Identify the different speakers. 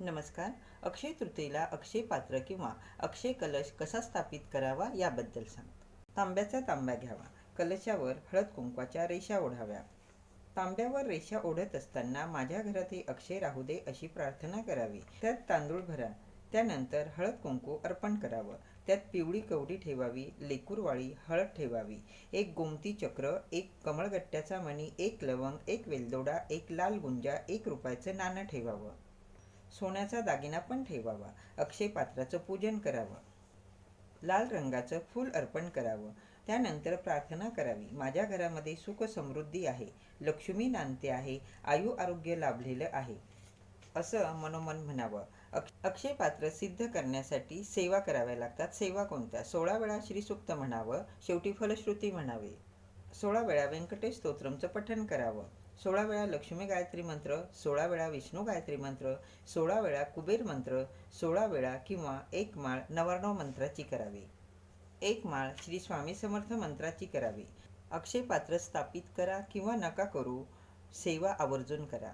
Speaker 1: नमस्कार. अक्षय तृतीयेला अक्षय पात्र किंवा अक्षय कलश कसा स्थापित करावा याबद्दल सांग तांब्याचा तांब्या घ्यावा. कलशावर हळद कुंकवाच्या रेषा ओढाव्या. तांब्यावर रेषा ओढत असताना माझ्या घरातही अक्षय राहू दे अशी प्रार्थना करावी. त्यात तांदूळ भरा. त्यानंतर हळद कुंकू अर्पण करावं. त्यात पिवळी कवडी ठेवावी. लेकूरवाळी हळद ठेवावी. एक गोमती चक्र एक कमळगट्ट्याचा मणी एक लवंग एक वेलदोडा एक लाल गुंजा एक रुपयाचं नाणं ठेवावं. सोन्याचा दागिना पण ठेवावा. अक्षय पात्राचं पूजन करावं. लाल रंगाचं फूल अर्पण करावं. त्यानंतर प्रार्थना करावी. माझ्या घरामध्ये सुख समृद्धी आहे. लक्ष्मी नांदते आहे. आयु आरोग्य लाभलेलं आहे. असं मनोमन म्हणावं. अक्ष अक्षय पात्र सिद्ध करण्यासाठी सेवा कराव्या लागतात. सेवा कोणत्या? सोळा वेळा श्रीसुक्त म्हणावं. शेवटी फलश्रुती म्हणावे. सोळा वेळा व्यंकटेश स्तोत्रमचं पठण करावं. सोळा वेळा लक्ष्मी गायत्री मंत्र सोळा वेळा विष्णू गायत्री मंत्र सोळा वेळा कुबेर मंत्र सोळा वेळा किंवा एक माळ नवार्णव मंत्राची करावी. एक माळ श्री स्वामी समर्थ मंत्राची करावी. अक्षय पात्र स्थापित करा किंवा नका करू सेवा आवर्जून करा.